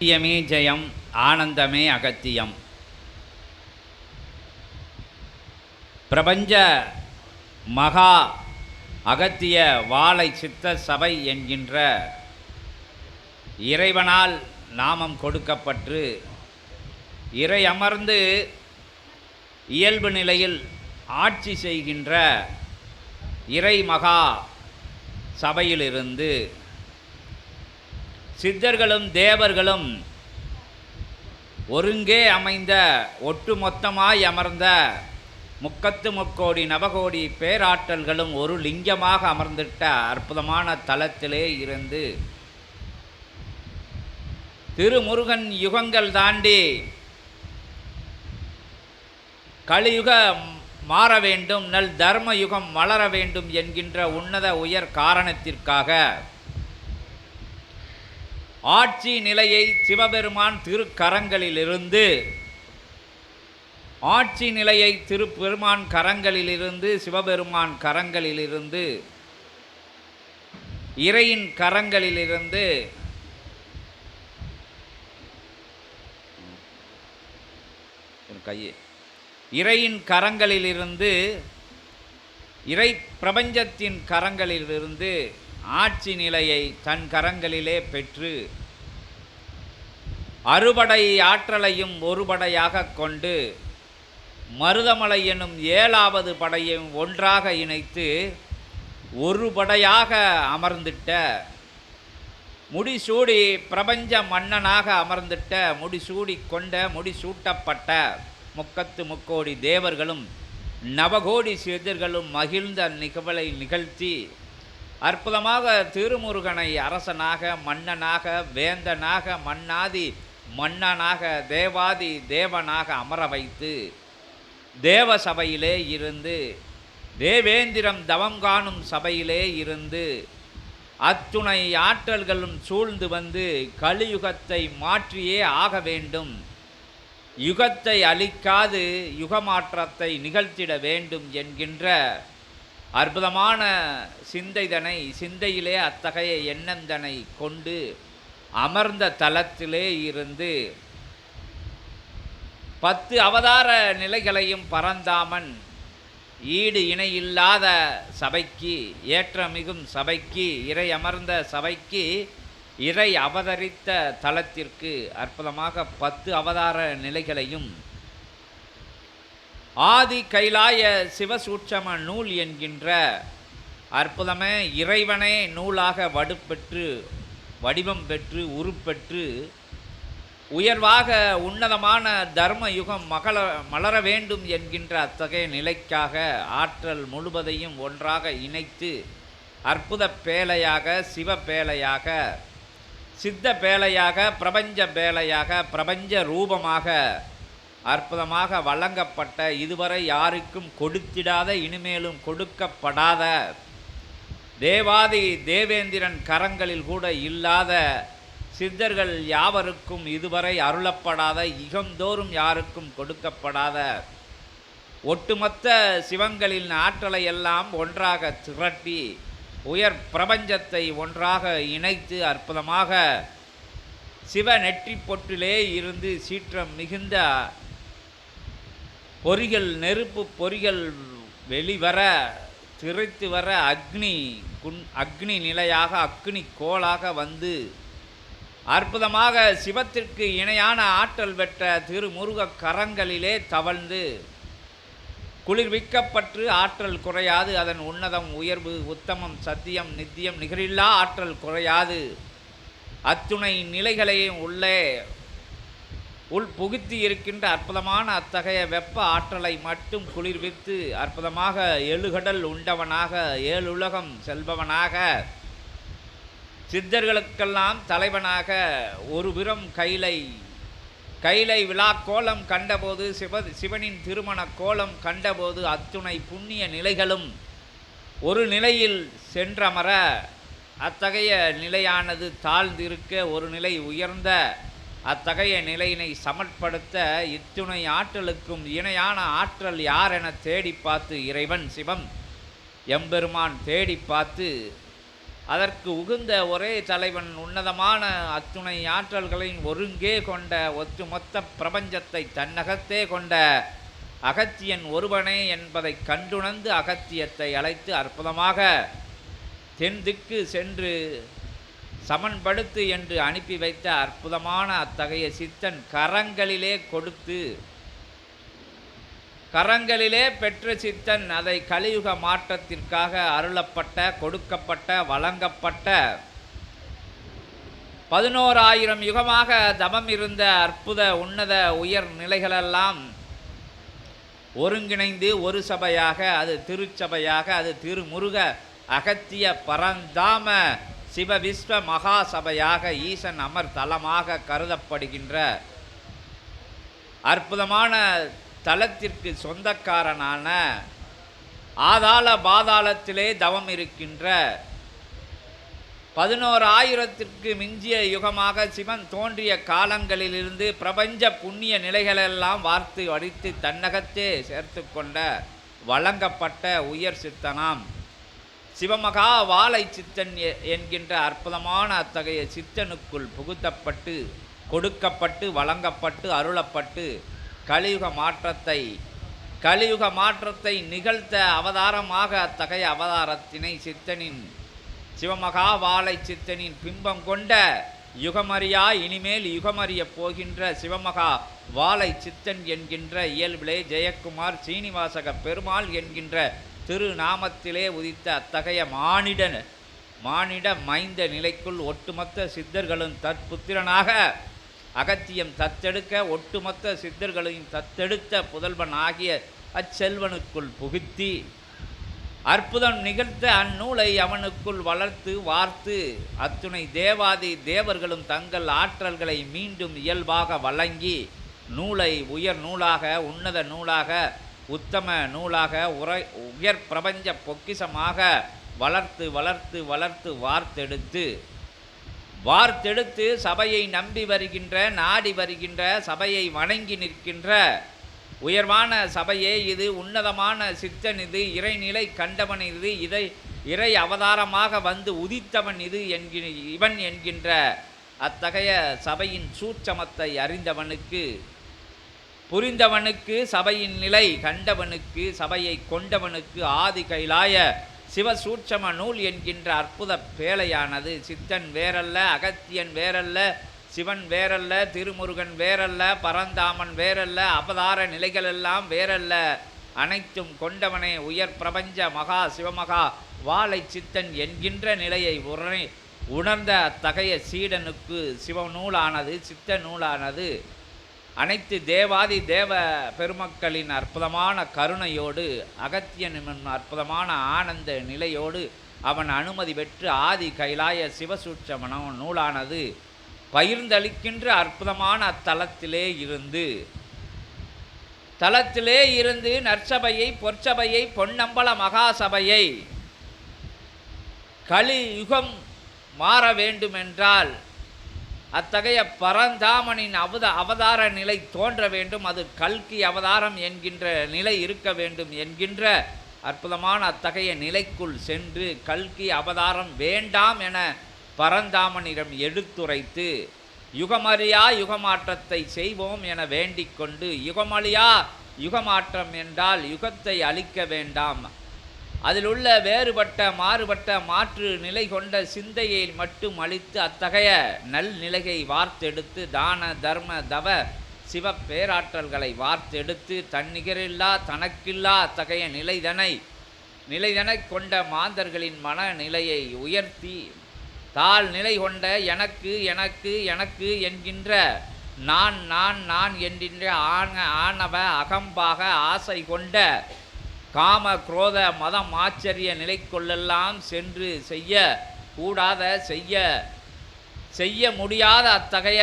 அகத்தியமே ஜெயம் ஆனந்தமே அகத்தியம். பிரபஞ்ச மகா அகத்திய வாழை சித்த சபை என்கின்ற இறைவனால் நாமம் கொடுக்கப்பட்டு இறை அமர்ந்து இயல்பு நிலையில் ஆட்சி செய்கின்ற இறை மகா சபையிலிருந்து சித்தர்களும் தேவர்களும் ஒருங்கே அமைந்த ஒட்டுமொத்தமாய் அமர்ந்த முக்கத்து முக்கோடி நவகோடி பேராற்றல்களும் ஒரு லிங்கமாக அமர்ந்திட்ட அற்புதமான தலத்திலே இருந்து திருமுருகன் யுகங்கள் தாண்டி கலியுக மாற வேண்டும் நல் தர்ம யுகம் வளர வேண்டும் என்கின்ற உன்னத உயர் காரணத்திற்காக ஆட்சி நிலையை சிவபெருமான் திருக்கரங்களிலிருந்து ஆட்சி நிலையை திருப்பெருமான் கரங்களிலிருந்து சிவபெருமான் கரங்களிலிருந்து இறையின் கரங்களிலிருந்து கையே இறையின் கரங்களிலிருந்து இறை பிரபஞ்சத்தின் கரங்களிலிருந்து ஆட்சி நிலையை தன் கரங்களிலே பெற்று அறுபடை ஆற்றலையும் ஒருபடையாக கொண்டு மருதமலை எனும் ஏழாவது படையும் ஒன்றாக இணைத்து ஒரு படையாக அமர்ந்திட்ட முடிசூடி பிரபஞ்ச மன்னனாக அமர்ந்திட்ட முடிசூடி கொண்ட முடிசூட்டப்பட்ட முக்கத்து முக்கோடி தேவர்களும் நவகோடி சிதர்களும் மகிழ்ந்த நிகழ்வை நிகழ்த்தி அற்புதமாக திருமுருகனை அரசனாக மன்னனாக வேந்தனாக மன்னாதி மன்னனாக தேவாதி தேவனாக அமர வைத்து தேவ சபையிலே இருந்து தேவேந்திரம் தவம் காணும் சபையிலே இருந்து அத்துணை ஆற்றல்களும் சூழ்ந்து வந்து கலியுகத்தை மாற்றியே ஆக வேண்டும். யுகத்தை அழிக்காது யுகமாற்றத்தை நிகழ்த்திட வேண்டும் என்கின்ற அற்புதமான சிந்தைதனை சிந்தையிலே அத்தகைய எண்ணந்தனை கொண்டு அமர்ந்த தலத்திலே இருந்து பத்து அவதார நிலைகளையும் பரந்தாமன் ஈடு இணையில்லாத சபைக்கு ஏற்றமிகும் சபைக்கு இறை அமர்ந்த சபைக்கு இறை அவதரித்த தலத்திற்கு அற்புதமாக பத்து அவதார நிலைகளையும் ஆதி கைலாய சிவசூட்சம நூல் என்கின்ற அற்புதமே இறைவனே நூலாக வடுப்பெற்று வடிவம் பெற்று உருப்பெற்று உயர்வாக உன்னதமான தர்ம யுகம் மகள மலர வேண்டும் என்கின்ற அத்தகைய நிலைக்காக ஆற்றல் முழுவதையும் ஒன்றாக இணைத்து அற்புத பேழையாக சிவ பேழையாக சித்த பேழையாக பிரபஞ்ச பேழையாக பிரபஞ்ச ரூபமாக அற்புதமாக வழங்கப்பட்ட இதுவரை யாருக்கும் கொடுத்திடாத இனிமேலும் கொடுக்கப்படாத தேவாதி தேவேந்திரன் கரங்களில் கூட இல்லாத சித்தர்கள் யாவருக்கும் இதுவரை அருளப்படாத இகந்தோறும் யாருக்கும் கொடுக்கப்படாத ஒட்டுமொத்த சிவங்களின் ஆற்றலை எல்லாம் ஒன்றாக திரட்டி உயர் பிரபஞ்சத்தை ஒன்றாக இணைத்து அற்புதமாக சிவ நெற்றி பொற்றிலே இருந்து சீற்றம் மிகுந்த பொறிகள் நெருப்பு பொறிகள் வெளிவர திரைத்து வர அக்னி குன் அக்னி நிலையாக அக்னி கோளாக வந்து அற்புதமாக சிவத்திற்கு இணையான ஆற்றல் பெற்ற திருமுருக கரங்களிலே தவழ்ந்து குளிர்விக்கப்பட்டு ஆற்றல் குறையாது. அதன் உன்னதம் உயர்வு உத்தமம் சத்தியம் நித்தியம் நிகரில்லா ஆற்றல் குறையாது. அத்துணை நிலைகளையும் உள்ளே உள் புகுத்தி இருக்கின்ற அற்புதமான அத்தகைய வெப்ப ஆற்றலை மட்டும் குளிர்வித்து அற்புதமாக எழுகடல் உண்டவனாக ஏழுலகம் செல்பவனாக சித்தர்களுக்கெல்லாம் தலைவனாக ஒரு புறம் கைலை கைலை விழா கோலம் கண்டபோது சிவ சிவனின் திருமண கோலம் கண்டபோது அத்துணை புண்ணிய நிலைகளும் ஒரு நிலையில் சென்றமர அத்தகைய நிலையானது தாழ்ந்திருக்க ஒரு நிலை உயர்ந்த அத்தகைய நிலையினை சமற்படுத்த இத்துணை ஆற்றலுக்கும் இணையான ஆற்றல் யார் என தேடி பார்த்து இறைவன் சிவம். எம்பெருமான் தேடி பார்த்து அதற்கு உகுந்த ஒரே தலைவன் உன்னதமான அத்துணை ஆற்றல்களின் ஒருங்கே கொண்ட ஒட்டுமொத்த பிரபஞ்சத்தை தன்னகத்தே கொண்ட அகத்தியன் ஒருவனே என்பதை கண்டுணர்ந்து அகத்தியத்தை அழைத்து அற்புதமாக தென் திக்கு சென்று சமன்படுத்து என்று அனுப்பி வைத்த அற்புதமான அத்தகைய சித்தன் கரங்களிலே கொடுத்து கரங்களிலே பெற்ற சித்தன் அதை கலியுக மாற்றத்திற்காக அருளப்பட்ட கொடுக்கப்பட்ட வழங்கப்பட்ட பதினோராயிரம் யுகமாக தமம் இருந்த அற்புத உன்னத உயர் நிலைகளெல்லாம் ஒருங்கிணைந்து ஒரு சபையாக அது திருச்சபையாக அது திருமுருக அகத்திய பரந்தாம சிவ விஸ்வ மகா சபையாக ஈசன் அமர் தலமாக கருதப்படுகின்ற அற்புதமான தலத்திற்கு சொந்தக்காரனான ஆதாள பாதாளத்திலே தவம் இருக்கின்ற பதினோரு ஆயிரத்திற்கு மிஞ்சிய யுகமாக சிவன் தோன்றிய காலங்களிலிருந்து பிரபஞ்ச புண்ணிய நிலைகளெல்லாம் வார்த்து வடித்து தன்னகத்தே சேர்த்து கொண்ட வழங்கப்பட்ட உயர் சித்தனாம். சிவமகா வாழை சித்தன் எ- என்கின்ற அற்புதமான அத்தகைய சித்தனுக்குள் புகுத்தப்பட்டு கொடுக்கப்பட்டு வழங்கப்பட்டு அருளப்பட்டு கலியுக மாற்றத்தை கலியுக மாற்றத்தை நிகழ்த்த அவதாரமாக அத்தகைய அவதாரத்தினை சித்தனின் சிவமகா வாழை சித்தனின் பிம்பம் கொண்ட யுகமறியா இனிமேல் யுகமறியப் போகின்ற சிவமகா வாழை சித்தன் என்கின்ற இயல்பிலே ஜெயக்குமார் சீனிவாசக பெருமாள் என்கின்ற திருநாமத்திலே உதித்த அத்தகைய மானிட மானிட மைந்த நிலைக்குள் ஒட்டுமொத்த சித்தர்களும் தற்புத்திரனாக அகத்தியம் தத்தெடுக்க ஒட்டுமொத்த சித்தர்களையும் தத்தெடுத்த புதல்வன் ஆகிய அச்செல்வனுக்குள் புகுத்தி அற்புதம் நிகழ்த்த அந்நூலை அவனுக்குள் வளர்த்து வார்த்து அத்துணை தேவாதி தேவர்களும் தங்கள் ஆற்றல்களை மீண்டும் இயல்பாக வழங்கி நூலை உயர் நூலாக உன்னத நூலாக உத்தம நூலாக உரை உயர் பிரபஞ்ச பொக்கிஷமாக வளர்த்து வளர்த்து வளர்த்து வார்த்தெடுத்து வார்த்தெடுத்து சபையை நம்பி வருகின்ற நாடி வருகின்ற சபையை வணங்கி நிற்கின்ற உயர்வான சபையே இது உன்னதமான சித்தன் இது இறைநிலை கண்டவன் இது இதை இறை அவதாரமாக வந்து உதித்தவன் இது என்கிற இவன் என்கின்ற அத்தகைய சபையின் சூட்சமத்தை அறிந்தவனுக்கு புரிந்தவனுக்கு சபையின் நிலை கண்டவனுக்கு சபையை கொண்டவனுக்கு ஆதி கைலாய சிவசூட்சம நூல் என்கின்ற அற்புத பேழையானது. சித்தன் வேறல்ல அகத்தியன் வேறல்ல சிவன் வேறல்ல திருமுருகன் வேறல்ல பரந்தாமன் வேறல்ல அவதார நிலைகளெல்லாம் வேறல்ல. அனைத்தும் கொண்டவனே உயர் பிரபஞ்ச மகா சிவமகா வாழை சித்தன் என்கின்ற நிலையை உரணை உணர்ந்த அத்தகைய சீடனுக்கு சிவநூலானது சித்த நூலானது அனைத்து தேவாதி தேவ பெருமக்களின் அற்புதமான கருணையோடு அகத்தியன் அற்புதமான ஆனந்த நிலையோடு அவன் அனுமதி பெற்று ஆதி கைலாய சிவசூட்சமனம் நூலானது பகிர்ந்தளிக்கின்ற அற்புதமான அத்தலத்திலே இருந்து தலத்திலே இருந்து நற்சபையை பொற்சபையை பொன்னம்பல மகாசபையை கலி யுகம் மாற வேண்டுமென்றால் அத்தகைய பரந்தாமனின் அவத அவதார நிலை தோன்ற வேண்டும். அது கல்கி அவதாரம் என்கின்ற நிலை இருக்க வேண்டும் என்கின்ற அற்புதமான அத்தகைய நிலைக்குள் சென்று கல்கி அவதாரம் வேண்டாம் என பரந்தாமனிடம் எடுத்துரைத்து யுகமறியா யுகமாற்றத்தை செய்வோம் என வேண்டிக் கொண்டு யுகமழியா யுகமாற்றம் என்றால் யுகத்தை அழிக்க வேண்டாம். அதில் உள்ள வேறுபட்ட மாறுபட்ட மாற்று நிலை கொண்ட சிந்தையை மட்டும் அளித்து அத்தகைய நல் நிலையை வார்த்தெடுத்து தான தர்ம தவ சிவ பேராற்றல்களை வார்த்தெடுத்து தன்னிகரில்லா தனக்கில்லா அத்தகைய நிலைதனை நிலைதனைக் கொண்ட மாந்தர்களின் மனநிலையை உயர்த்தி தாழ் நிலை கொண்ட எனக்கு எனக்கு எனக்கு என்கின்ற நான் நான் நான் என்கின்ற ஆன ஆணவ அகம்பாக ஆசை கொண்ட காம குரோத மதம் ஆச்சரிய நிலைக்குள்ளெல்லாம் சென்று செய்ய கூடாத செய்ய செய்ய முடியாத அத்தகைய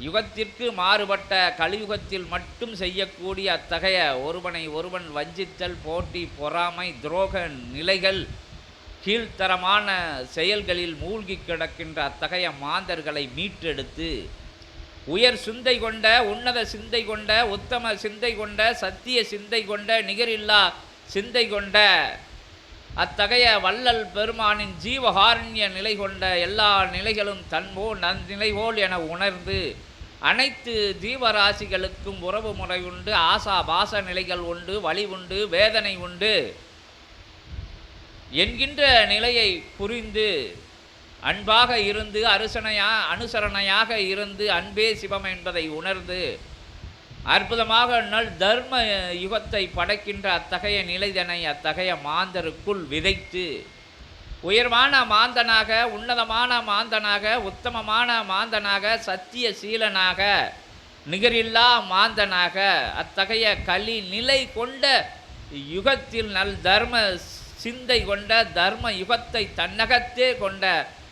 யுகத்திற்கு மாறுபட்ட கலியுகத்தில் மட்டும் செய்யக்கூடிய அத்தகைய ஒருவனை ஒருவன் வஞ்சித்தல் போட்டி பொறாமை துரோக நிலைகள் கீழ்த்தரமான செயல்களில் மூழ்கி கிடக்கின்ற அத்தகைய மாந்தர்களை மீட்டெடுத்து உயர் சிந்தை கொண்ட உன்னத சிந்தை கொண்ட உத்தம சிந்தை கொண்ட சத்திய சிந்தை கொண்ட நிகரில்லா சிந்தை கொண்ட அத்தகைய வள்ளல் பெருமானின் ஜீவகாரண்ய நிலை கொண்ட எல்லா நிலைகளும் தன்போ நன்னிலைபோல் என உணர்ந்து அனைத்து ஜீவராசிகளுக்கும் உறவு முறை உண்டு ஆசா பாச நிலைகள் உண்டு வழி உண்டு வேதனை உண்டு. என்கின்ற நிலையை புரிந்து அன்பாக இருந்து அருசனையா அனுசரணையாக இருந்து அன்பே சிவம் என்பதை உணர்ந்து அற்புதமாக நல் தர்ம யுகத்தை படைக்கின்ற அத்தகைய நிலைதனை அத்தகைய மாந்தருக்குள் விதைத்து உயர்வான மாந்தனாக உன்னதமான மாந்தனாக உத்தமமான மாந்தனாக சத்திய சீலனாக நிகரில்லா மாந்தனாக அத்தகைய கலி நிலை கொண்ட யுகத்தில் நல் தர்ம சிந்தை கொண்ட தர்ம யுகத்தை தன்னகத்தே கொண்ட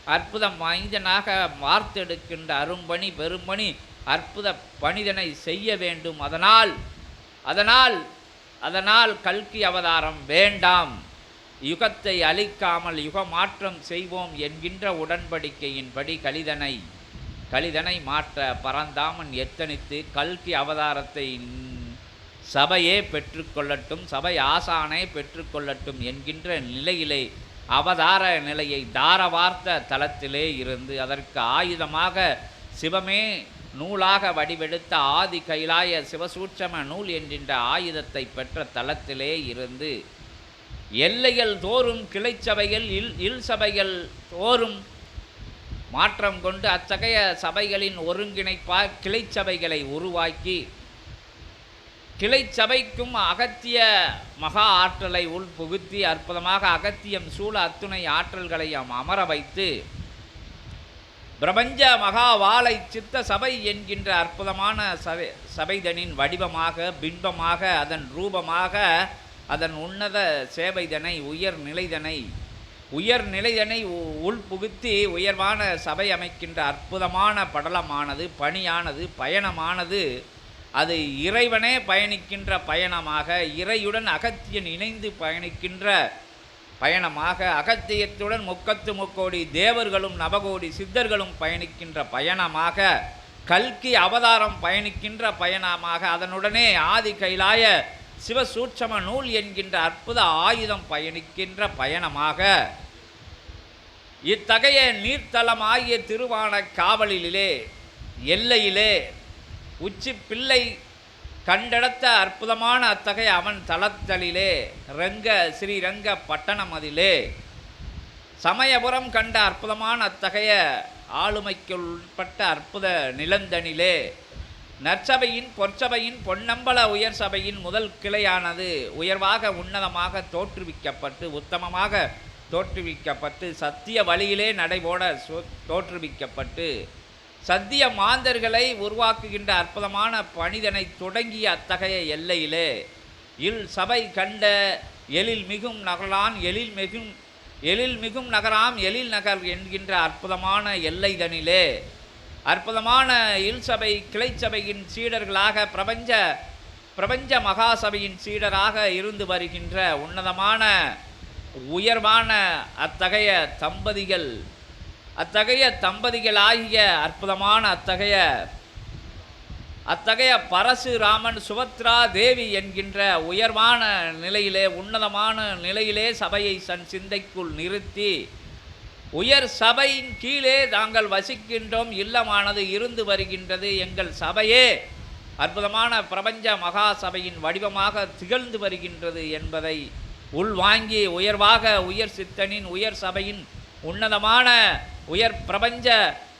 அற்புதம் மைந்தனாக வார்த்தெடுக்கின்ற அரும்பணி பெரும்பணி அற்புத பணிதனை செய்ய வேண்டும். அதனால் அதனால் அதனால் கல்கி அவதாரம் வேண்டாம். யுகத்தை அழிக்காமல் யுக மாற்றம் செய்வோம் என்கின்ற உடன்படிக்கையின்படி கலிதனை கலிதனை மாற்ற பரந்தாமன் எத்தனித்து கல்கி அவதாரத்தை சபையே பெற்றுக்கொள்ளட்டும் சபை ஆசானே பெற்றுக்கொள்ளட்டும் என்கின்ற நிலையிலே அவதார நிலையை தாரவார்த்த தலத்திலே இருந்து அதற்கு ஆயுதமாக சிவமே நூலாக வடிவெடுத்த ஆதி கைலாய சிவசூட்சம நூல் என்கின்ற ஆயுதத்தை பெற்ற தலத்திலே இருந்து எல்லைகள் தோறும் கிளைச்சபைகள் இல் இல் சபைகள் தோறும் மாற்றம் கொண்டு அத்தகைய சபைகளின் ஒருங்கிணைப்பாக கிளைச்சபைகளை உருவாக்கி கிளைச்சபைக்கும் அகத்திய மகா ஆற்றலை உள்புகுத்தி அற்புதமாக அகத்தியம் சூழ அத்துணை ஆற்றல்களை அமர வைத்து பிரபஞ்ச மகா வாழை சித்த சபை என்கின்ற அற்புதமான சபை சபைதனின் வடிவமாக பின்பமாக அதன் ரூபமாக அதன் உன்னத சேவைதனை உயர் நிலைதனை உயர் நிலைதனை உள்புகுத்தி உயர்வான சபை அமைக்கின்ற அற்புதமான படலமானது பணியானது பயணமானது அது இறைவனே பயணிக்கின்ற பயணமாக இறையுடன் அகத்தியன் இணைந்து பயணிக்கின்ற பயணமாக அகத்தியத்துடன் முக்கத்து முக்கோடி தேவர்களும் நவகோடி சித்தர்களும் பயணிக்கின்ற பயணமாக கல்கி அவதாரம் பயணிக்கின்ற பயணமாக அதனுடனே ஆதி கைலாய சிவசூட்சம நூல் என்கின்ற அற்புத ஆயுதம் பயணிக்கின்ற பயணமாக. இத்தகைய நீர்த்தலமாகிய திருவான காவலிலே எல்லையிலே உச்சி பிள்ளை கண்டெடுத்த அற்புதமான அத்தகைய அவன் தளத்தலிலே ரங்க ஸ்ரீரங்க பட்டணம் அதிலே. சமயபுரம் கண்ட அற்புதமான அத்தகைய ஆளுமைக்கு உட்பட்ட அற்புத நிலந்தனிலே நற்சபையின் பொற்சபையின் பொன்னம்பல உயர் சபையின் முதல் கிளையானது உயர்வாக உன்னதமாக தோற்றுவிக்கப்பட்டு உத்தமமாக தோற்றுவிக்கப்பட்டு சத்திய வழியிலே நடைபோட சோ- தோற்றுவிக்கப்பட்டு சத்திய மாந்தர்களை உருவாக்குகின்ற அற்புதமான பணிதனை தொடங்கிய அத்தகைய எல்லையிலே இல் சபை கண்ட எழில் மிகும் நகரான் எழில் மிகும் எழில் மிகும் நகராம் எழில் நகர் என்கின்ற அற்புதமான எல்லைதனிலே அற்புதமான இல் சபை கிளைச்சபையின் சீடர்களாக பிரபஞ்ச பிரபஞ்ச மகாசபையின் சீடராக இருந்து வருகின்ற உன்னதமான உயர்வான அத்தகைய தம்பதிகள் அத்தகைய தம்பதிகளாகிய அற்புதமான அத்தகைய அத்தகைய பரசுராமன் சுபத்ரா தேவி என்கின்ற உயர்வான நிலையிலே உன்னதமான நிலையிலே சபையை சன் சிந்தைக்குள் நிறுத்தி உயர் சபையின் கீழே நாங்கள் வசிக்கின்றோம் இல்லமானது இருந்து வருகின்றது எங்கள் சபையே. அற்புதமான பிரபஞ்ச மகா சபையின் வடிவமாக திகழ்ந்து வருகின்றது என்பதை உள்வாங்கி உயர்வாக உயர் சித்தனின் உயர் சபையின் உன்னதமான உயர் பிரபஞ்ச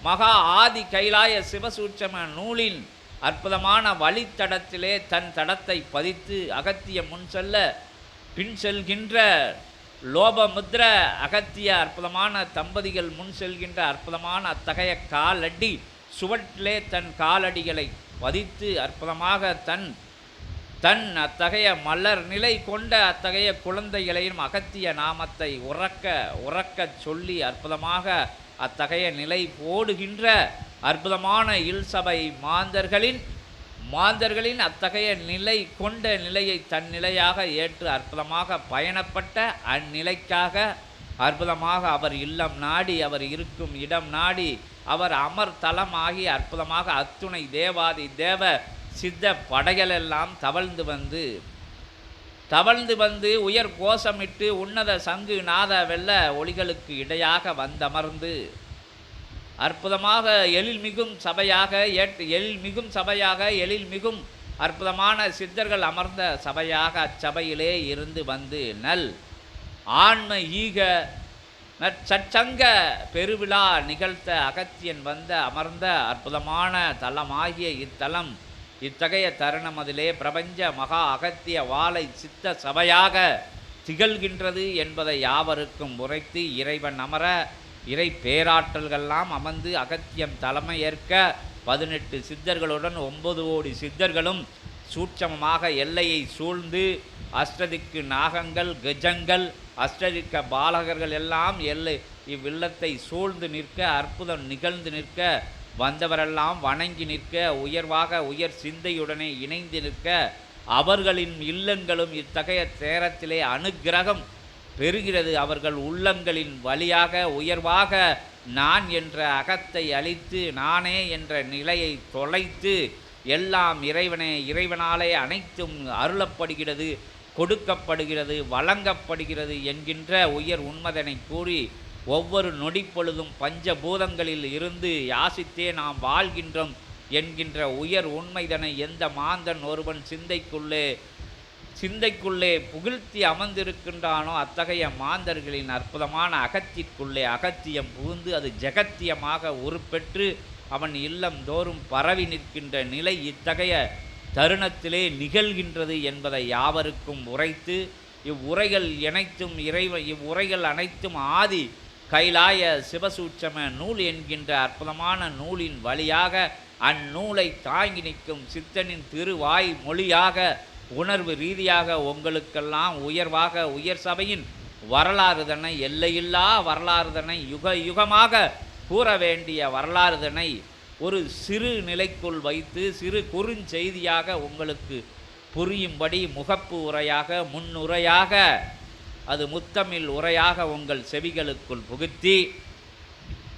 மகா ஆதி கைலாய சிவசூட்சம நூலின் அற்புதமான வழித்தடத்திலே தன் தடத்தை பதித்து அகத்திய முன் செல்ல பின் செல்கின்ற லோபமுத்ர அகத்திய அற்புதமான தம்பதிகள் முன் செல்கின்ற அற்புதமான அத்தகைய காலடி சுவற்றிலே தன் காலடிகளை பதித்து அற்புதமாக தன் தன் அத்தகைய மலர் நிலை கொண்ட அத்தகைய குழந்தைகளையும் அகத்திய நாமத்தை உறக்க உறக்கச் சொல்லி அற்புதமாக அத்தகைய நிலை போடுகின்ற அற்புதமான இல்சபை மாந்தர்களின் மாந்தர்களின் அத்தகைய நிலை கொண்ட நிலையை தன் நிலையாக ஏற்று அற்புதமாக பயணப்பட்ட அந்நிலைக்காக அற்புதமாக அவர் இல்லம் நாடி அவர் இருக்கும் இடம் நாடி அவர் அமர்தலமாகி அற்புதமாக அத்துணை தேவாதி தேவ சித்த படைகளெல்லாம் தவழ்ந்து வந்து தவழ்ந்து வந்து உயர் கோஷமிட்டு உன்னத சங்கு நாத வெள்ள ஒளிகளுக்கு இடையாக வந்தமர்ந்து. அற்புதமாக எழில் மிகும் சபையாக ஏற்று எழில் மிகும் சபையாக எழில் மிகும் அற்புதமான சித்தர்கள் அமர்ந்த சபையாக அச்சபையிலே இருந்து வந்து நல். ஆன்ம ஈக சச்சங்க பெருவிழா நிகழ்த்த அகத்தியன் வந்த அமர்ந்த அற்புதமான தலமாகிய இத்தலம் இத்தகைய தருணம் அதிலே பிரபஞ்ச மகா அகத்திய வாழை சித்த சபையாக திகழ்கின்றது என்பதை யாவருக்கும் உரைத்து இறைவன் அமர இறை பேராற்றல்கள்லாம் அமர்ந்து அகத்தியம் தலைமை ஏற்க பதினெட்டு சித்தர்களுடன் ஒன்பது கோடி சித்தர்களும் சூட்சமமாக எல்லையை சூழ்ந்து அஷ்டதிக்கு நாகங்கள் கஜங்கள் அஷ்டதிக்க பாலகர்கள் எல்லாம் எல்லை இவ்வில்லத்தை சூழ்ந்து நிற்க அற்புதம் நிகழ்ந்து நிற்க வந்தவரெல்லாம் வணங்கி நிற்க உயர்வாக உயர் சிந்தையுடனே இணைந்து நிற்க அவர்களின் இல்லங்களும் இத்தகைய தேரத்திலே அனுக்கிரகம் பெறுகிறது. அவர்கள் உள்ளங்களின் வழியாக உயர்வாக நான் என்ற அகத்தை அழித்து நானே என்ற நிலையை தொலைத்து எல்லாம் இறைவனே இறைவனாலே அனைத்தும் அருளப்படுகிறது கொடுக்கப்படுகிறது வழங்கப்படுகிறது என்கின்ற உயர் உண்மதனை கூறி ஒவ்வொரு நொடிப்பொழுதும் பஞ்சபூதங்களில் இருந்து யாசித்தே நாம் வாழ்கின்றோம் என்கின்ற உயர் உண்மைதனை எந்த மாந்தன் ஒருவன் சிந்தைக்குள்ளே சிந்தைக்குள்ளே புகழ்த்தி அமர்ந்திருக்கின்றானோ அத்தகைய மாந்தர்களின் அற்புதமான அகத்திற்குள்ளே அகத்தியம் புகுந்து அது ஜெகத்தியமாக உருப்பெற்று அவன் இல்லம் தோறும் பரவி நிற்கின்ற நிலை இத்தகைய தருணத்திலே நிகழ்கின்றது என்பதை யாவருக்கும் உரைத்து இவ்வுரைகள் இணைத்தும் இறைவ இவ்வுரைகள் அனைத்தும் ஆதி கைலாய சிவசூட்சம நூல் என்கின்ற அற்புதமான நூலின் வழியாக அந்நூலை தாங்கி நிற்கும் சித்தனின் திருவாய் மொழியாக உணர்வு ரீதியாக உங்களுக்கெல்லாம் உயர்வாக உயர் சபையின் வரலாறுதனை எல்லையில்லா வரலாறுதனை யுக யுகமாக கூற வேண்டிய வரலாறுதனை ஒரு சிறு நிலைக்குள் வைத்து சிறு குறுஞ்செய்தியாக உங்களுக்கு புரியும்படி முகப்பு உரையாக முன்னுரையாக அது முத்தமிழ் உரையாக உங்கள் செவிகளுக்குள் புகுத்தி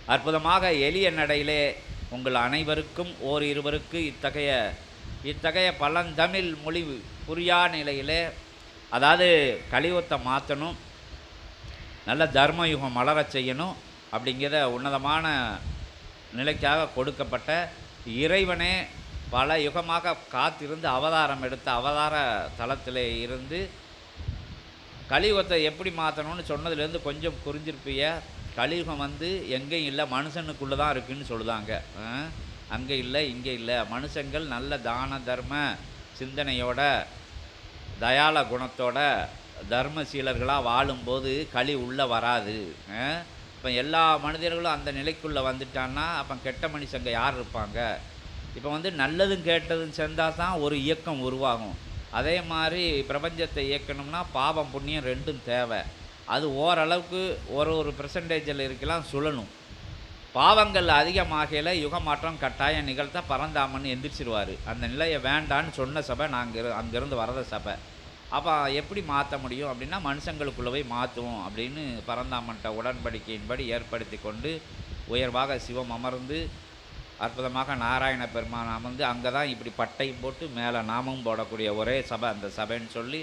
அற்புதமாக எளிய நடையிலே உங்கள் அனைவருக்கும் ஓர் இருவருக்கு இத்தகைய இத்தகைய பழந்தமிழ் மொழி புரியா நிலையிலே அதாவது கலியுகத்தை மாற்றணும் நல்ல தர்மயுகம் மலர செய்யணும் அப்படிங்கிற உன்னதமான நிலைக்காக கொடுக்கப்பட்ட இறைவனே பல யுகமாக காத்திருந்து அவதாரம் எடுத்த அவதார தளத்திலே இருந்து கலியுகத்தை எப்படி மாற்றணும்னு சொன்னதுலேருந்து கொஞ்சம் புரிஞ்சிருப்பிய கலியுகம் வந்து எங்கேயும் இல்லை மனுஷனுக்குள்ளே தான் இருக்குன்னு சொல்லுதாங்க. அங்கே இல்லை இங்கே இல்லை. மனுஷங்கள் நல்ல தான தர்ம சிந்தனையோட தயால குணத்தோட தர்மசீலர்களாக வாழும்போது களி உள்ளே வராது. இப்போ எல்லா மனிதர்களும் அந்த நிலைக்குள்ளே வந்துட்டான்னா அப்போ கெட்ட மனுஷங்க யார் இருப்பாங்க? இப்போ வந்து நல்லதும் கேட்டதும் சேர்ந்தால் தான் ஒரு இயக்கம் உருவாகும். அதே மாதிரி பிரபஞ்சத்தை இயக்கணும்னா பாவம் புண்ணியம் ரெண்டும் தேவை. அது ஓரளவுக்கு ஒரு ஒரு பெர்சன்டேஜில் இருக்கலாம் சுழணும் பாவங்கள் அதிகமாகையில் யுகமாற்றம் கட்டாயம் நிகழ்த்த பரந்தாமன் எந்திரிச்சிருவார். அந்த நிலையை வேண்டான்னு சொன்ன சபை நாங்கள் அங்கேருந்து வரத சபை. அப்போ எப்படி மாற்ற முடியும் அப்படின்னா மனுஷங்களுக்குள்ளே போய் மாற்றுவோம் அப்படின்னு பரந்தாமன்ட்ட உடன்படிக்கையின்படி ஏற்படுத்தி கொண்டு உயர்வாக சிவம் அமர்ந்து அற்புதமாக நாராயண பெருமான் அமர்ந்து அங்கே தான் இப்படி பட்டையும் போட்டு மேலே நாமமும் போடக்கூடிய ஒரே சபை அந்த சபைன்னு சொல்லி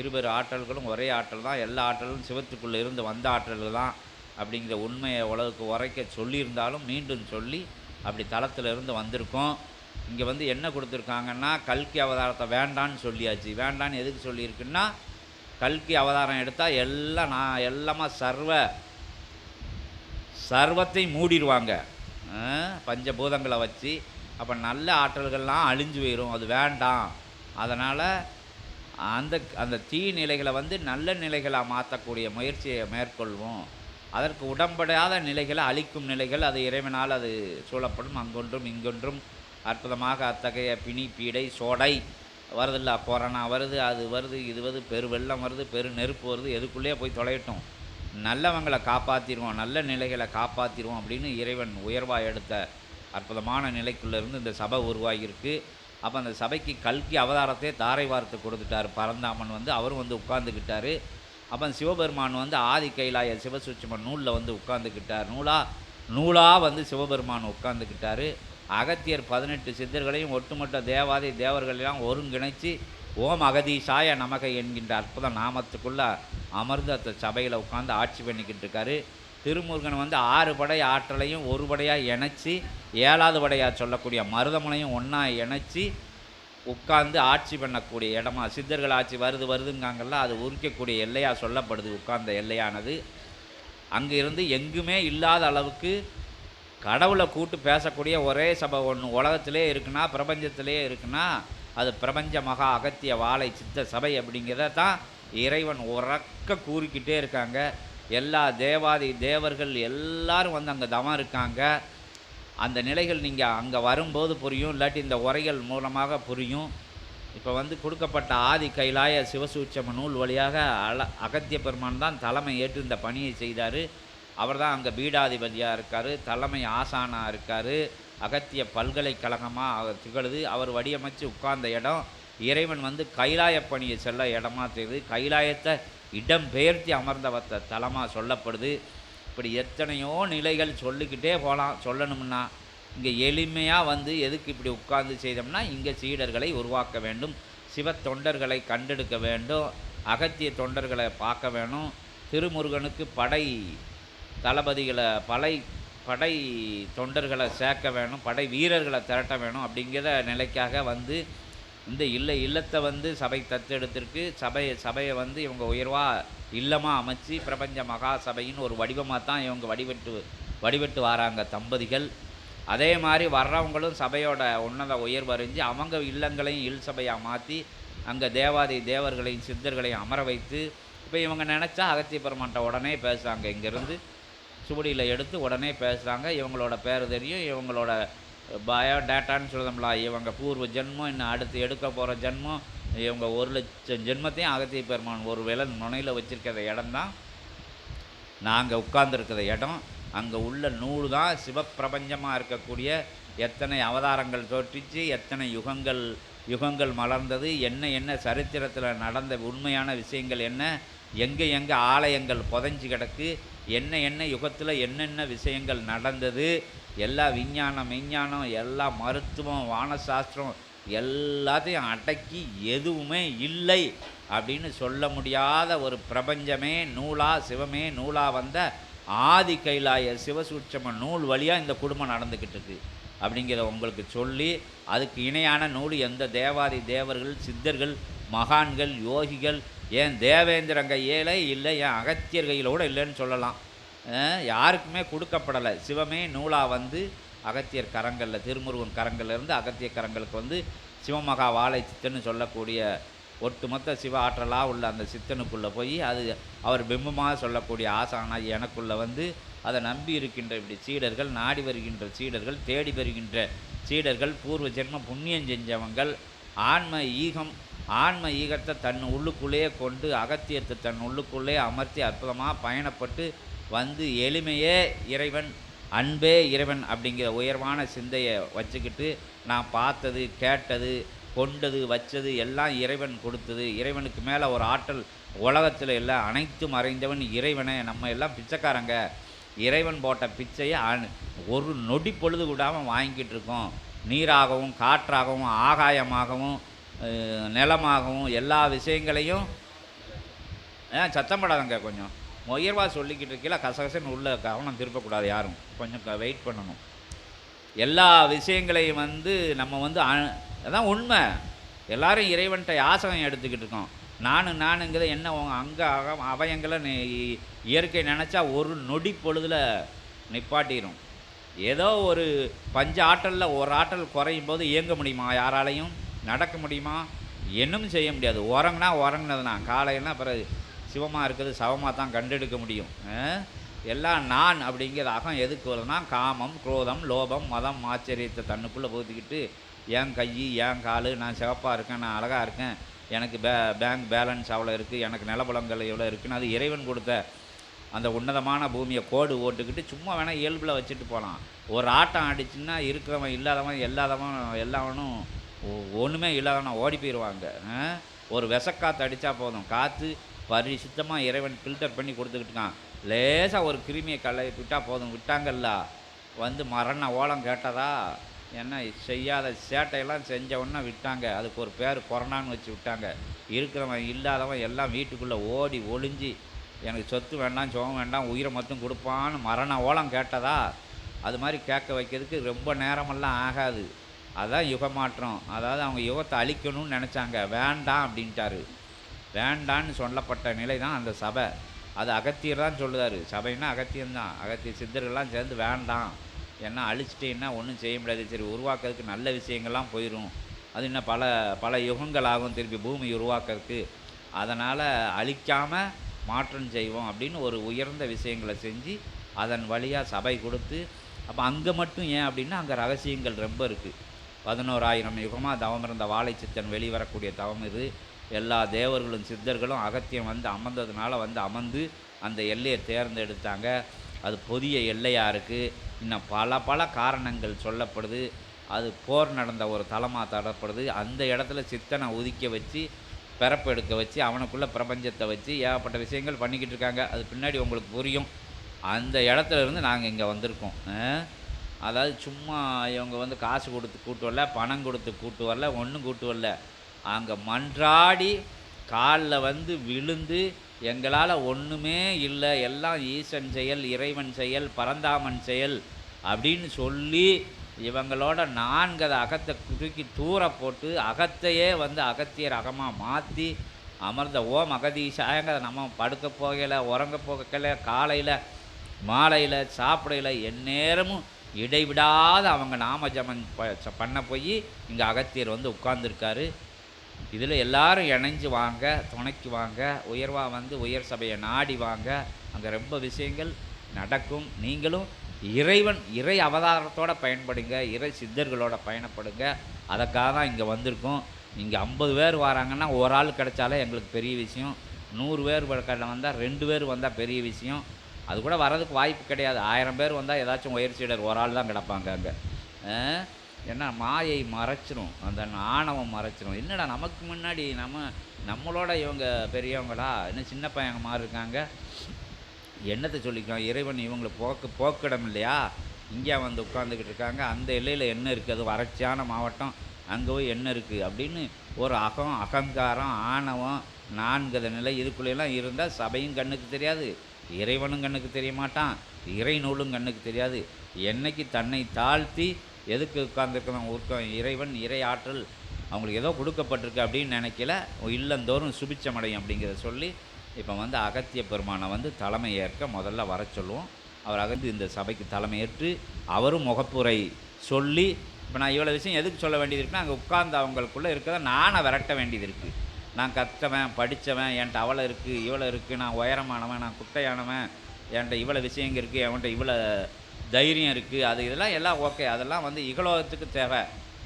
இருபெரு ஆற்றல்களும் ஒரே ஆற்றல் தான். எல்லா ஆற்றலும் சிவத்துக்குள்ளே இருந்து வந்த ஆற்றல்கள் தான் அப்படிங்கிற உண்மையை உலகுக்கு உரைக்க சொல்லியிருந்தாலும் மீண்டும் சொல்லி அப்படி தளத்தில் இருந்து வந்திருக்கோம். இங்கே வந்து என்ன கொடுத்துருக்காங்கன்னா கல்கி அவதாரத்தை வேண்டான்னு சொல்லியாச்சு. வேண்டான்னு எதுக்கு சொல்லியிருக்குன்னா கல்கி அவதாரம் எடுத்தால் எல்லாம் நான் எல்லாமா சர்வ சர்வத்தையும் மூடிடுவாங்க. பஞ்சபூதங்களை வச்சு அப்போ நல்ல ஆற்றல்கள்லாம் அழிஞ்சு போயிடும் அது வேண்டாம். அதனால் அந்த அந்த தீ நிலைகளை வந்து நல்ல நிலைகளாக மாற்றக்கூடிய முயற்சியை மேற்கொள்வோம். அதற்கு உடம்படாத நிலைகளை அழிக்கும் நிலைகள் அது இறைவனால் அது சூழப்படும். அங்கொன்றும் இங்கொன்றும் அற்புதமாக அத்தகைய பிணி பீடை சோடை வருதில்ல கொரோனா வருது அது வருது இது வருது பெரு வெள்ளம் வருது பெரு நெருப்பு வருது எதுக்குள்ளேயே போய் தொலையட்டும். நல்லவங்களை காப்பாற்றிடுவோம் நல்ல நிலைகளை காப்பாற்றிடுவோம் அப்படின்னு இறைவன் உயர்வாக எடுத்த அற்புதமான நிலைக்குள்ளேருந்து இந்த சபை உருவாகியிருக்கு. அப்போ அந்த சபைக்கு கல்கி அவதாரத்தை தாரை வார்த்து கொடுத்துட்டார். பரந்தாமன் வந்து அவரும் வந்து உட்காந்துக்கிட்டார் அப்போ சிவபெருமான் வந்து ஆதி கைலாய சிவசூட்சமன் நூலில் வந்து உட்காந்துக்கிட்டார் நூலாக நூலாக வந்து சிவபெருமான் உட்காந்துக்கிட்டார் அகத்தியர் பதினெட்டு சித்தர்களையும் ஒட்டுமொத்த தேவாதி தேவர்களெல்லாம் ஒருங்கிணைச்சு ஓம் அகதீசாய நமக என்கின்ற அற்புத நாமத்துக்குள்ள அமர்ந்து அந்த சபையில் உட்காந்து ஆட்சி பண்ணிக்கிட்டு இருக்காரு. திருமுருகன் வந்து ஆறு படை ஆற்றலையும் ஒரு படையாக இணைச்சி ஏழாவது படையாக சொல்லக்கூடிய மருதமனையும் ஒன்றா இணைச்சி உட்கார்ந்து ஆட்சி பண்ணக்கூடிய இடமா சித்தர்கள் ஆட்சி வருது வருதுங்காங்கல்ல அது உரிக்கக்கூடிய எல்லையாக சொல்லப்படுது உட்கார்ந்த எல்லையானது. அங்கே இருந்து எங்குமே இல்லாத அளவுக்கு கடவுளை கூட்டு பேசக்கூடிய ஒரே சபை ஒன்று உலகத்திலே இருக்குன்னா பிரபஞ்சத்திலே இருக்குன்னா அது பிரபஞ்ச மகா அகத்திய வாழை சித்த சபை அப்படிங்கிறத தான் இறைவன் உறக்க கூறிக்கிட்டே இருக்காங்க. எல்லா தேவாதி தேவர்கள் எல்லாரும் வந்து அங்கே தவம் இருக்காங்க. அந்த நிலைகள் நீங்கள் அங்கே வரும்போது புரியும் இல்லாட்டி இந்த உரைகள் மூலமாக புரியும். இப்போ வந்து கொடுக்கப்பட்ட ஆதி கைலாய சிவசூட்சம நூல் வழியாக அல அகத்திய பெருமான் தான் தலைமை ஏற்று இந்த பணியை செய்தார். அவர் தான் அங்கே பீடாதிபதியாக இருக்கார் தலைமை ஆசானாக இருக்கார். அகத்திய பல்கலைக்கழகமாக திகழுது. அவர் வடிவமைச்சு உட்கார்ந்த இடம். இறைவன் வந்து கைலாய பணியை செல்ல இடமா தெரியுது. கைலாயத்தை இடம் பெயர்த்தி அமர்ந்தவத்த தலமாக சொல்லப்படுது. இப்படி எத்தனையோ நிலைகள் சொல்லிக்கிட்டே போகலாம் சொல்லணும்னா இங்கே எளிமையாக வந்து எதுக்கு இப்படி உட்கார்ந்து செய்தோம்னா இங்கே சீடர்களை உருவாக்க வேண்டும். சிவ தொண்டர்களை கண்டெடுக்க வேண்டும். அகத்திய தொண்டர்களை பார்க்க வேணும். திருமுருகனுக்கு படை தளபதிகளை பலை படை தொண்டர்களை சேர்க்க வேணும் படை வீரர்களை திரட்ட வேணும் அப்படிங்கிற நிலைக்காக வந்து இந்த இல்லை இல்லத்தை வந்து சபை தத்தெடுத்திருக்கு. சபையை சபையை வந்து இவங்க உயர்வாக இல்லமாக அமைச்சு பிரபஞ்ச மகா சபையின் ஒரு வடிவமாக தான் இவங்க வடிவெட்டு வடிவெட்டு வராங்க தம்பதிகள். அதே மாதிரி வர்றவங்களும் சபையோட உன்னத உயர்வு அறிஞ்சு அவங்க இல்லங்களையும் இல் சபையாக மாற்றி அங்கே தேவாதி தேவர்களையும் சித்தர்களையும் அமர வைத்து இப்போ இவங்க நினச்சா அகத்திய பெருமான்ட்ட உடனே பேசுகிறாங்க இங்கேருந்து. சுவடியில் எடுத்து உடனே பேசுகிறாங்க இவங்களோட பேர் தெரியும். இவங்களோட பயோ டேட்டான்னு சொல்லுதோம்ல இவங்க பூர்வ ஜென்மம் இன்னும் அடுத்து எடுக்க போகிற ஜென்மம் இவங்க ஒரு லட்சம் ஜென்மத்தையும் அகத்திய பெருமான் ஒரு வேளை நுனையில் இடம் தான் நாங்கள் உட்கார்ந்துருக்கிற இடம் அங்கே உள்ள நூல் தான் சிவப்பிரபஞ்சமாக இருக்கக்கூடிய எத்தனை அவதாரங்கள் தோற்றிச்சு எத்தனை யுகங்கள் யுகங்கள் மலர்ந்தது என்ன என்ன சரித்திரத்தில் நடந்த உண்மையான விஷயங்கள் என்ன எங்கே எங்கே ஆலயங்கள் புதைஞ்சு கிடக்கு என்ன என்ன யுகத்தில் என்னென்ன விஷயங்கள் நடந்தது எல்லா விஞ்ஞானம் மெஞ்ஞானம் எல்லா மருத்துவம் வானசாஸ்திரம் எல்லாத்தையும் அடக்கி எதுவுமே இல்லை அப்படின்னு சொல்ல முடியாத ஒரு பிரபஞ்சமே நூலா சிவமே நூலா வந்த ஆதி கைலாய சிவசூட்சம நூல் வழியாக இந்த குடும்பம் நடந்துக்கிட்டு இருக்கு அப்படிங்கிறத உங்களுக்கு சொல்லி அதுக்கு இணையான நூல் எந்த தேவாதி தேவர்கள் சித்தர்கள் மகான்கள் யோகிகள் ஏன் தேவேந்திரங்க கையிலே இல்லை என் அகத்தியர் கையில் கூட இல்லைன்னு சொல்லலாம். யாருக்குமே கொடுக்கப்படலை. சிவமே நூலாக வந்து அகத்தியர் கரங்களில் திருமுருகன் கரங்கள்லேருந்து அகத்திய கரங்களுக்கு வந்து சிவமகா வாழை சித்தன்னு சொல்லக்கூடிய ஒட்டுமொத்த சிவ ஆற்றலாக உள்ள அந்த சித்தனுக்குள்ளே போய் அது அவர் பிம்பமாக சொல்லக்கூடிய ஆசானா எனக்குள்ளே வந்து அதை நம்பி இருக்கின்ற இப்படி சீடர்கள் நாடி வருகின்ற சீடர்கள் தேடி வருகின்ற சீடர்கள் பூர்வ ஜென்ம புண்ணியம் செஞ்சவங்கள் ஆன்ம ஈகம் ஆன்ம ஈகத்தை தன் உள்ளுக்குள்ளேயே கொண்டு அகத்தியத்தை தன் உள்ளுக்குள்ளே அமர்த்தி அற்புதமாக பயணப்பட்டு வந்து எளிமையே இறைவன் அன்பே இறைவன் அப்படிங்கிற உயர்வான சிந்தையை வச்சுக்கிட்டு நான் பார்த்தது கேட்டது கொண்டது வச்சது எல்லாம் இறைவன் கொடுத்தது. இறைவனுக்கு மேலே ஒரு ஆற்றல் உலகத்தில் இல்லை அனைத்தும் அறிந்தவன் இறைவனை. நம்ம எல்லாம் பிச்சைக்காரங்க. இறைவன் போட்ட பிச்சையை அனு- ஒரு நொடி பொழுது விடாமல் வாங்கிக்கிட்டு இருக்கோம். நீராகவும் காற்றாகவும் ஆகாயமாகவும் நிலமாகவும் எல்லா விஷயங்களையும் ஏன் சத்தம் படாதங்க கொஞ்சம். உயர்வாக சொல்லிக்கிட்டு இருக்கீங்களா கசகசன்னு உள்ள கவனம் திருப்பக்கூடாது யாரும். கொஞ்சம் வெயிட் பண்ணணும். எல்லா விஷயங்களையும் வந்து நம்ம வந்து அ- அதான் உண்மை. எல்லாரும் இறைவன்கிட்ட யாசகம் எடுத்துக்கிட்டு இருக்கோம். நானு நானுங்கிறத என்ன அங்கே அக அவயங்களை இயற்கை நினச்சா ஒரு நொடி பொழுதில் நிப்பாட்டிடும் ஏதோ ஒரு பஞ்ச ஆற்றலில் ஒரு ஆற்றல் குறையும் போது இயங்க முடியுமா யாராலையும்? நடக்க முடியுமா? என்னும் செய்ய முடியாது. உறங்கினா உறங்கினதுனா காலையினா பிறகு சிவமாக இருக்கிறது சவமாக தான் கண்டெடுக்க முடியும். எல்லாம் நான் அப்படிங்கிற அகம் எதுக்கு வருதுன்னா காமம் குரோதம் லோபம் மதம் ஆச்சரியத்தை தன்னுக்குள்ளே புகுத்திக்கிட்டு என் கை என் கால் நான் சிவப்பாக இருக்கேன் நான் அழகாக இருக்கேன் எனக்கு பே பேங்க் பேலன்ஸ் அவ்வளோ இருக்குது எனக்கு நிலபலங்கள் எவ்வளோ இருக்குன்னு அது இறைவன் கொடுத்த அந்த உன்னதமான பூமியை கோடு ஓட்டுக்கிட்டு சும்மா வேணால் இயல்பில் வச்சுட்டு போகலாம். ஒரு ஆட்டம் ஆடிச்சுன்னா இருக்கிறவன் இல்லாதவன் எல்லாதவன் எல்லாவனும் ஒன்றுமே ஒண்ணுமே ஓடி போயிடுவாங்க ஒரு விசக்காற்று அடித்தா போதும். காற்று பரிசுத்தமாக இறைவன் ஃபில்டர் பண்ணி கொடுத்துக்கிட்டு இருக்கான். லேசாக ஒரு கிருமியை கலை விட்டால் போதும். விட்டாங்கல்ல? வந்து மரண ஓலம் கேட்டதா? என்ன செய்யாத சேட்டையெல்லாம் செஞ்சவொன்னே விட்டாங்க. அதுக்கு ஒரு பேர் கொரோனான்னு வச்சு விட்டாங்க. இருக்கிறவன் இல்லாதவன் எல்லாம் வீட்டுக்குள்ளே ஓடி ஒளிஞ்சு எனக்கு சொத்து வேண்டாம் சோகம் வேண்டாம் உயிரை மட்டும் கொடுப்பான்னு மரண ஓலம் கேட்டதா? அது மாதிரி கேட்க வைக்கிறதுக்கு ரொம்ப நேரமெல்லாம் ஆகாது. அதான் யுகமாற்றம். அதாவது அவங்க யுகத்தை அழிக்கணும்னு நினச்சாங்க. வேண்டாம் அப்படின்ட்டாரு. வேண்டான்னு சொல்லப்பட்ட நிலை தான் அந்த சபை. அது அகத்தியர் தான் சொல்லுவார் சபைன்னா அகத்தியம்தான். அகத்திய சித்தர்கள்லாம் சேர்ந்து வேண்டாம். ஏன்னா அழிச்சிட்டேன்னா ஒன்றும் செய்ய முடியாது. சரி உருவாக்குறதுக்கு நல்ல விஷயங்கள்லாம் போயிடும் அது இன்னும் பல பல யுகங்கள் ஆகும் திருப்பி பூமி உருவாக்குறதுக்கு. அதனால் அழிக்காமல் மாற்றம் செய்வோம் அப்படின்னு ஒரு உயர்ந்த விஷயங்களை செஞ்சு அதன் வழியாக சபை கொடுத்து அப்போ அங்கே மட்டும் ஏன் அப்படின்னா அங்கே ரகசியங்கள் ரொம்ப இருக்குது பதினோராயிரம் யுகமாக தவமிருந்த வாழைச்சித்தன் வாழை சித்தன் வெளிவரக்கூடிய தவம் இது. எல்லா தேவர்களும் சித்தர்களும் அகத்தியம் வந்து அமர்ந்ததுனால வந்து அமர்ந்து அந்த எல்லையை தேர்ந்தெடுத்தாங்க. அது புதிய எல்லையாக இருக்குது இன்னும் பல பல காரணங்கள் சொல்லப்படுது. அது போர் நடந்த ஒரு தலமாக தரப்படுது. அந்த இடத்துல சித்தனை ஒதுக்க வச்சு பிறப்பு எடுக்க வச்சு அவனுக்குள்ளே பிரபஞ்சத்தை வச்சு ஏகப்பட்ட விஷயங்கள் பண்ணிக்கிட்டு இருக்காங்க. அது பின்னாடி உங்களுக்கு புரியும். அந்த இடத்துல இருந்து நாங்கள் இங்கே வந்திருக்கோம். அதாவது சும்மா இவங்க வந்து காசு கொடுத்து கூட்டு வரல பணம் கொடுத்து கூட்டு வரல ஒன்றும் கூட்டு வரல. அங்கே மன்றாடி காலில் வந்து விழுந்து எங்களால் ஒன்றுமே இல்லை எல்லாம் ஈசன் செயல் இறைவன் செயல் பரந்தாமன் செயல் அப்படின்னு சொல்லி இவங்களோட நான்கு அதை அகத்தை தூக்கி தூர போட்டு அகத்தையே வந்து அகத்தியர் அகமாக மாற்றி அமர்ந்த ஓம் அகதீஷாயங்க நம்ம படுக்க போகலை உறங்க போகலை காலையில் மாலையில் சாப்பிடையில் எந்நேரமும் இடைவிடாத அவங்க நாம ஜபம் பண்ண போய் இங்கே அகத்தியர் வந்து உட்கார்ந்துருக்காரு. இதில் எல்லாரும் இணைஞ்சு வாங்க துணைக்கு வாங்க உயர்வாக வந்து உயர் சபையை நாடி வாங்க. அங்கே ரொம்ப விஷயங்கள் நடக்கும். நீங்களும் இறைவன் இறை அவதாரத்தோட பயன்படுங்க இறை சித்தர்களோட பயணப்படுங்க. அதற்காக தான் இங்கே வந்திருக்கோம். இங்கே ஐம்பது பேர் வராங்கன்னா ஒரு ஆள் கிடைச்சாலே எங்களுக்கு பெரிய விஷயம். நூறு பேர் கடை வந்தால் ரெண்டு பேர் வந்தால் பெரிய விஷயம். அது கூட வர்றதுக்கு வாய்ப்பு கிடையாது. ஆயிரம் பேர் வந்தால் ஏதாச்சும் உயர்ச்சியிடர் ஒரு ஆள் தான் கிடப்பாங்க அங்கே. ஏன்னா மாயை மறைச்சிரும். அந்த ஆணவம் மறைச்சிரும். என்னடா நமக்கு முன்னாடி நம்ம நம்மளோட இவங்க பெரியவங்களா? இன்னும் சின்ன பையங்க மாதிரி இருக்காங்க? என்னத்தை சொல்லிக்கலாம் இறைவன் இவங்களை போக்கு போக்கிடம் இல்லையா? இங்கே வந்து உட்காந்துக்கிட்டு இருக்காங்க. அந்த எல்லையில் என்ன இருக்குது அது வறட்சியான மாவட்டம். அங்கே போய் என்ன இருக்குது அப்படின்னு ஒரு அகம் அகங்காரம் ஆணவம் நான்கத நிலை இதுக்குள்ளெல்லாம் இருந்தால் சபையும் கண்ணுக்கு தெரியாது. இறைவனும் கண்ணுக்கு தெரிய மாட்டான் இறை நூலும் கண்ணுக்கு தெரியாது. என்னைக்கு தன்னை தாழ்த்தி எதுக்கு உட்கார்ந்துருக்கணும்? உட்கார் இறைவன் இறை ஆற்றல் அவங்களுக்கு ஏதோ கொடுக்கப்பட்டிருக்கு அப்படின்னு நினைக்கல. இல்லந்தோறும் சுபிச்சமடையும் அப்படிங்கிறத சொல்லி இப்போ வந்து அகத்திய பெருமானை வந்து தலைமை ஏற்க முதல்ல வர சொல்லுவோம். அவர் அகந்து இந்த சபைக்கு தலைமையேற்று அவரும் முகப்புரை சொல்லி இப்போ நான் இவ்வளோ விஷயம் எதுக்கு சொல்ல வேண்டியது இருக்குன்னா அங்கே உட்கார்ந்து அவங்களுக்குள்ளே இருக்கிறத நானை விரட்ட வேண்டியது இருக்குது நான் கற்றவன் படித்தவன் என்கிட்ட அவளை இருக்குது இவளை இருக்குது நான் உயரமானவன் நான் குட்டையானவன் என்கிட்ட இவ்வளோ விஷயங்க இருக்குது அவன்கிட்ட இவ்வளோ தைரியம் இருக்குது அது இதெல்லாம் எல்லாம் ஓகே அதெல்லாம் வந்து இகலோகத்துக்கு தேவை.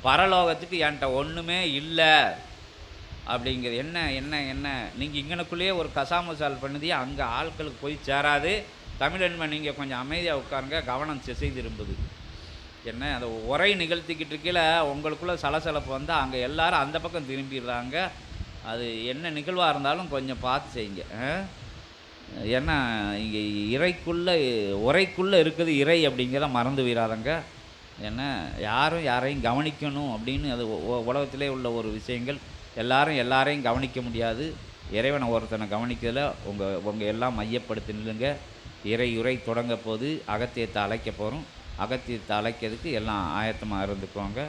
பரலோகத்துக்கு என்கிட்ட ஒன்றுமே இல்லை. அப்படிங்கிறது என்ன என்ன என்ன? நீங்கள் இங்கனக்குள்ளேயே ஒரு கசாமசால் பண்ணுதியே அங்கே ஆட்களுக்கு போய் சேராது. தமிழன்மை நீங்கள் கொஞ்சம் அமைதியாக உட்காருங்க கவனம் திசை திரும்புது. என்ன? அந்த உரை நிகழ்த்திக்கிட்டு இருக்கையில் உங்களுக்குள்ளே சலசலப்பு வந்தால் அங்கே எல்லாரும் அந்த பக்கம் திரும்பிடுறாங்க. அது என்ன நிகழ்வாக இருந்தாலும் கொஞ்சம் பார்த்து செய்யுங்க. ஏன்னா இங்கே இறைக்குள்ளே உரைக்குள்ளே இருக்குது இறை அப்படிங்கிறத மறந்து விடாதங்க. ஏன்னா யாரும் யாரையும் கவனிக்கணும் அப்படின்னு அது உலகத்திலே உள்ள ஒரு விஷயங்கள். எல்லாரும் எல்லாரையும் கவனிக்க முடியாது. இறைவனை ஒருத்தனை கவனிக்கிறதுல உங்கள் உங்கள் எல்லாம் மையப்படுத்தி நில்லுங்க. இறை உரை தொடங்க போது அகத்தியத்தை அழைக்க போகிறோம் அகத்தியத்தை அழைக்கிறதுக்கு எல்லாம் ஆயத்தமாக இருந்துக்குவாங்க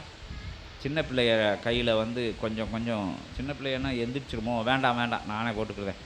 சின்ன பிள்ளைய கையில் வந்து கொஞ்சம் கொஞ்சம் சின்ன பிள்ளையன்னா எந்திரிச்சிருமோ? வேண்டாம் வேண்டாம். நானே போட்டுக்கிறேன்